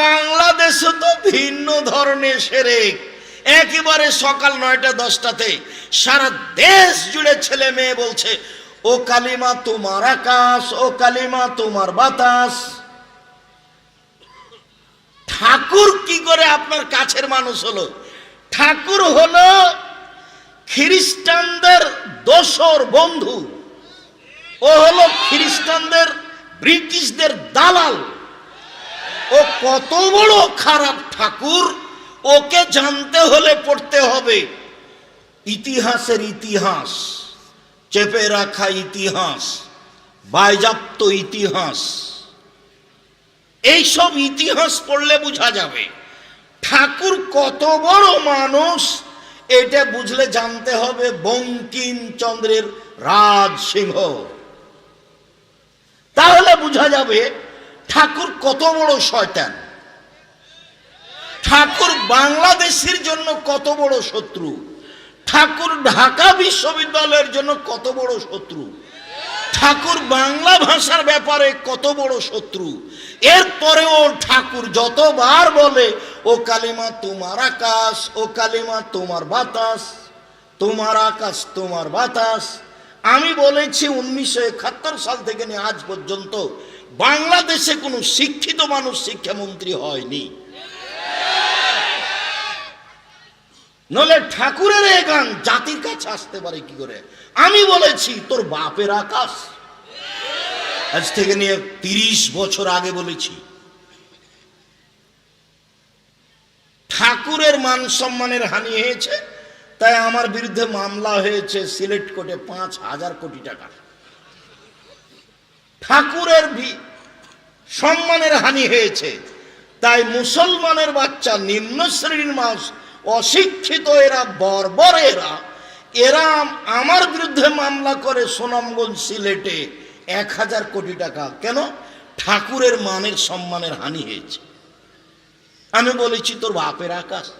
বাংলাদেশে তো ভিন্ন ধরনের সেরেক একেবারে সকাল নয়টা দশটাতে সারা দেশ জুড়ে ছেলে মেয়ে বলছে, ও কালিমা তোমার আকাশ, ও কালিমা তোমার বাতাস। ঠাকুর কি করে আপনার কাছের মানুষ হলো? ঠাকুর হলো খ্রিস্টানদের দোসর বন্ধু। ও হলো খ্রিস্টানদের ব্রিটিশদের দালাল। ও কত বড় খারাপ ঠাকুর, ওকে জানতে হলে পড়তে হবে। ইতিহাসের ইতিহাস, চেপে রাখা ইতিহাস বায়জাপ্ত ইতিহাস। এইসব ইতিহাস পড়লে বোঝা যাবে, ঠাকুর কত বড় মানুষ, এটা বুঝলে জানতে হবে বঙ্কিমচন্দ্রের রাজ সিংহ তাহলে বোঝা যাবে ঠাকুর কত বড় শয়তান? ঠাকুর বাংলাদেশের জন্য কত বড় শত্রু? ঠাকুর ঢাকা বিশ্ববিদ্যালয়ের জন্য কত বড় শত্রু? ঠাকুর বাংলা ভাষার ব্যাপারে কত বড় শত্রু? এরপরেও ঠাকুর যতবার বলে, ও কালিমা তোমার আকাশ, ও কালিমা তোমার বাতাস, তোমার আকাশ তোমার বাতাস। আমি বলেছি উনিশশো একাত্তর সাল থেকে নিয়ে আজ পর্যন্ত বাংলাদেশে কোনো শিক্ষিত মানুষ শিক্ষামন্ত্রী হয়নি। নলে ঠাকুরের এ গান জাতির কাছে আসতে পারে কি করে? আমি বলেছি, তোর বাপের আকাশ। আজ থেকে নিয়ে তিরিশ বছর আগে বলেছি। ঠাকুরের মান সম্মানের হানি হয়েছে, তাই আমার বিরুদ্ধে মামলা হয়েছে সিলেট কোর্টে পাঁচ হাজার কোটি টাকা। ঠাকুরের সম্মানের হানি হয়েছে। তাই মুসলমানের বাচ্চা, নিম্ন শ্রেণির মানুষ, অশিক্ষিত এরা, বর্বর এরা। এরা আমার বিরুদ্ধে মামলা করে সুনামগঞ্জ সিলেটে এক হাজার কোটি টাকা। কেন? ঠাকুরের মানের সম্মানের হানি হয়েছে। আমি বলেছি, তোর বাপের আকাশ।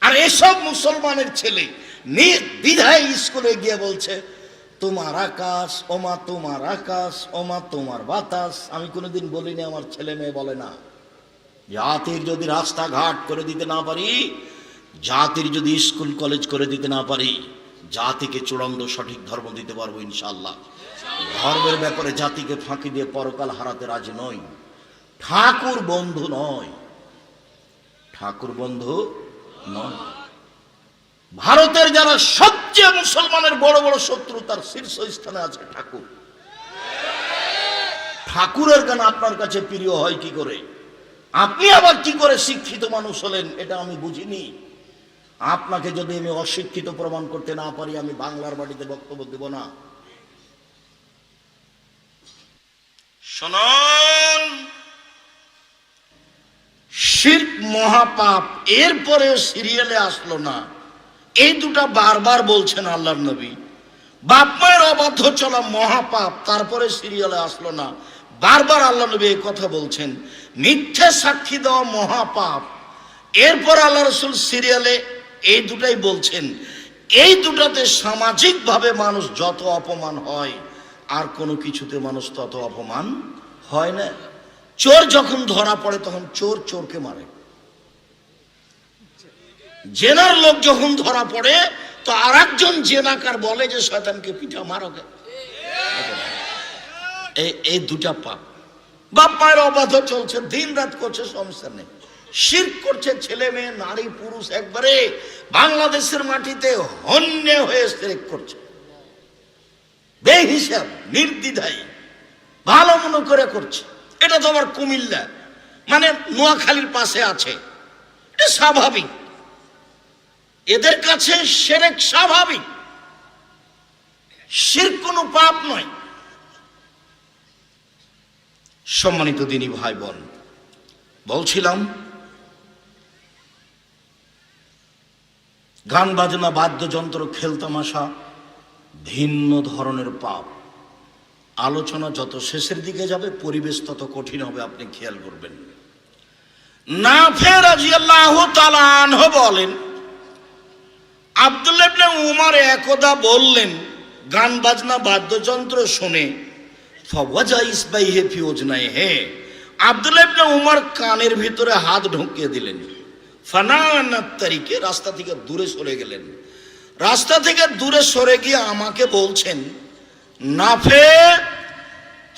আর এসব মুসলমানের ছেলে নির্দ্বিধায় স্কুলে গিয়ে বলছে তোমার আকাশ, ওমা তোমার আকাশ, ওমা তোমার বাতাস। আমি কোনোদিন বলিনি, আমার ছেলে মেয়ে বলে না। জাতির যদি রাস্তাঘাট করে দিতে না পারি, জাতির যদি স্কুল, কলেজ করে দিতে না পারি, জাতিকে চূড়ান্ত সঠিক ধর্ম দিতে পারব ইনশাল্লাহ ধর্মের ব্যাপারে জাতিকে ফাঁকি দিয়ে পরকাল হারাতে রাজি নই। ঠাকুর বন্ধু নয়। ঠাকুর বন্ধু নয়। ভারতের যারা সবচেয়ে মুসলমানের বড় বড় শত্রু, তার শীর্ষ স্থানে আছে ঠাকুর। ঠাকুরের গান আপনার কাছে প্রিয় হয় কি করে? আপনি আবার কি করে শিক্ষিত মানুষ হলেন, এটা আমি বুঝিনি। আপনাকে যদি আমি অশিক্ষিত প্রমাণ করতে না পারি, আমি বাংলার বাড়িতে বক্তব্য দেব না। শোনন শিল্প মহাপাপ, এরপরেও সিরিয়ালে আসলো না। এই দুটা বারবার বলছেন আল্লাহর নবী। বাপ মায়ের অবাধ্য চলা মহাপাপ, তারপরে সিরিয়ালে আসলো না। বারবার আল্লাহ নবী এই কথা বলছেন। মিথ্যে সাক্ষী দেওয়া মহাপাপ। এরপর আল্লাহ রসুল সিরিয়ালে এই দুটাই বলছেন। এই দুটাতে সামাজিকভাবে মানুষ যত অপমান হয়, আর কোনো কিছুতে মানুষ তত অপমান হয় না। চোর যখন ধরা পড়ে, তখন চোর চোরকে মারে। জেনার লোক যখন ধরা পড়ে, তো আর একজন জেনাকার বলে যে, শয়তানকে পিঠা মারোকে এই দুটা পাপ। বাপ মায়ের অবাধ চলছে দিন রাত করছে, সমস্যা নেই। শির করছে, ছেলে মেয়ে, নারী, পুরুষ একবারে বাংলাদেশের মাটিতে হন্যে হয়ে শিরক করছে। বেহিসাব, নির্দ্বিধায়, ভালো মনে করে করছে। এটা তো আবার কুমিল্লা মানে নোয়াখালীর পাশে আছে। এটা স্বাভাবিক। এদের কাছে সেরেক স্বাভাবিক। শির কোনো পাপ নয়। সম্মানিত দিনী ভাই বোন বলছিলাম, গান বাজনা বাদ্যযন্ত্র খেলতামাশা ভিন্ন ধরনের পাপ। আলোচনা যত শেষের দিকে যাবে, পরিবেশ তত কঠিন হবে, আপনি খেয়াল করবেন। না ফের আল্লাহ তালানহ বলেন আব্দুল্লাহ উমার একদা বললেন, গান বাজনা বাদ্যযন্ত্র শুনে, ফওয়াজা ইসবাই হে ফিওজ নাই হে আব্দুল্লাহ ইবনে উমর কানের ভিতরে হাত ঢুকিয়ে দিলেন। ফানানাত তারিখে রাস্তা থেকে দূরে সরে গেলেন। রাস্তা থেকে দূরে সরে গিয়ে আমাকে বলছেন, নাফে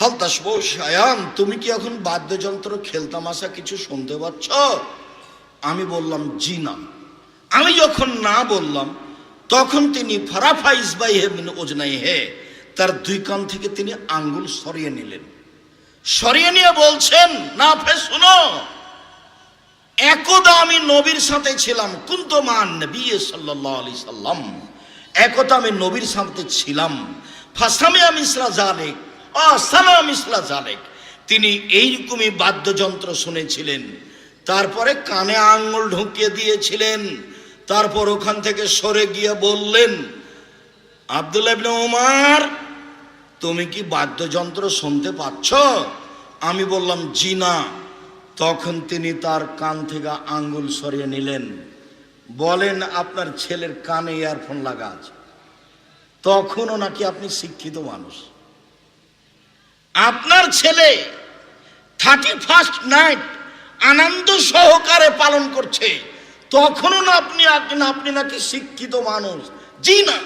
হালতাস শায়ান, তুমি কি এখন বাদ্যযন্ত্র খেলতামাশা কিছু শুনতে পাচ্ছ? আমি বললাম, জি না। আমি যখন না বললাম, তখন তিনি ফারাফা ইসবাই ওজনাই হে তার দুই কান থেকে তিনি আঙ্গুল সরিয়ে নিলেন। সরিয়ে নিয়ে বলছেন, না ফে শুনো, একদা আমি নবীর সাথে ছিলাম কুন্তমান বিয়ে সাল্লাহ আলি সাল্লাম, একদা আমি নবীর সাথে ছিলাম ফাসামে আমি ইসলা জালেক অসালাম ইসলা জালেক তিনি এইরকমই বাদ্যযন্ত্র শুনেছিলেন, তারপরে কানে আঙ্গুল ঢুকিয়ে দিয়েছিলেন তারপর ওখান থেকে সরে গিয়ে বললেন, আব্দুল্লাহ ইবনে উমার, তুমি কি বাদ্যযন্ত্র শুনতে পাচ্ছ? আমি বললাম, জি না। তখন তিনি তার কান থেকে আঙ্গুল সরিয়ে নিলেন। বলেন, আপনার ছেলের কানে ইয়ারফোন লাগা আছে। তখনও নাকি আপনি শিক্ষিত মানুষ। আপনার ছেলে থার্টি ফার্স্ট নাইট আনন্দ সহকারে পালন করছে। তখনও না আপনি না আপনি নাকি শিক্ষিত মানুষ। জি না,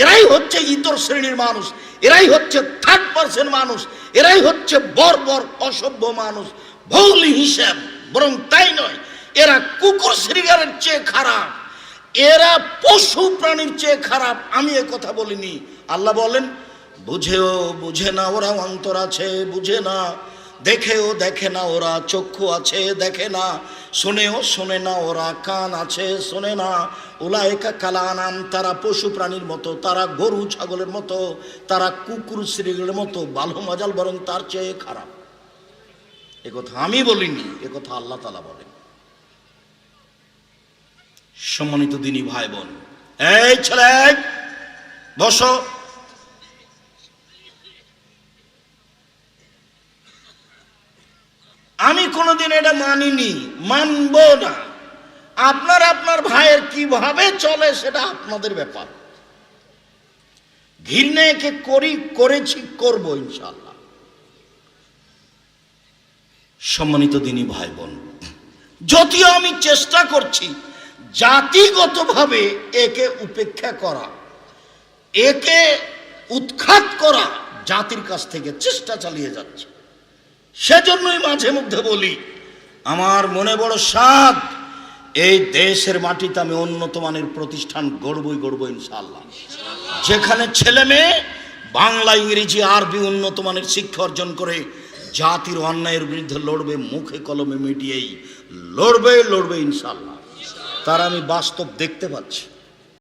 এরাই হচ্ছে ইতর শ্রেণির মানুষ, এরাই হচ্ছে থার্ড পার্সেন্ট মানুষ, এরাই হচ্ছে বর্বর অসভ্য মানুষ। ভৌলি হিসাব, বরং তাই নয়, এরা কুকুর শ্রীগারের চেয়ে খারাপ, এরা পশু প্রাণীর চেয়ে খারাপ। আমি এ কথা বলিনি। আল্লাহ বলেন, বুঝেও বুঝে না ওরা অন্তর আছে, বুঝে না। দেখেও দেখে না ওরা, চক্ষু আছে দেখে না। শুনেও শোনে না ওরা, কান আছে শোনে না। ওলা একা কালা নাম তারা পশু প্রাণীর মতো, তারা গরু ছাগলের মতো, তারা কুকুর শ্রীগুলোর মতো, বালু মজাল বরং তার চেয়ে খারাপ। একথা আমি বলিনি একথা আল্লাহ তালা বলেন। সম্মানিত দিনী ভাই বোন, এই ছেলে, বসো। আমি কোনোদিন এটা মানিনি, মানব না। আপনার আপনার ভাইয়ের কীভাবে চলে সেটা আপনাদের ব্যাপার। ঘৃণা একে করি, করেছি, করব ইনশাল্লাহ সম্মানিত দিনী ভাই বোন যদিও আমি চেষ্টা করছি জাতিগতভাবে একে উপেক্ষা করা, একে উৎখাত করা, জাতির কাছ থেকে চেষ্টা চালিয়ে যাচ্ছে। সেজন্যই মাঝে মধ্যে বলি, আমার মনে বড় সাদ এই দেশের মাটিতে আমি উন্নত মানের প্রতিষ্ঠান গড়বই গড়ব ইনশাল্লাহ যেখানে ছেলে মেয়ে বাংলা, ইংরেজি, আরবি উন্নত মানের শিক্ষা অর্জন করে জাতির অন্যায়ের বিরুদ্ধে লড়বে, মুখে কলমে মিডিয়েই লড়বে লড়বে ইনশাল্লাহ তার আমি বাস্তব দেখতে পাচ্ছি।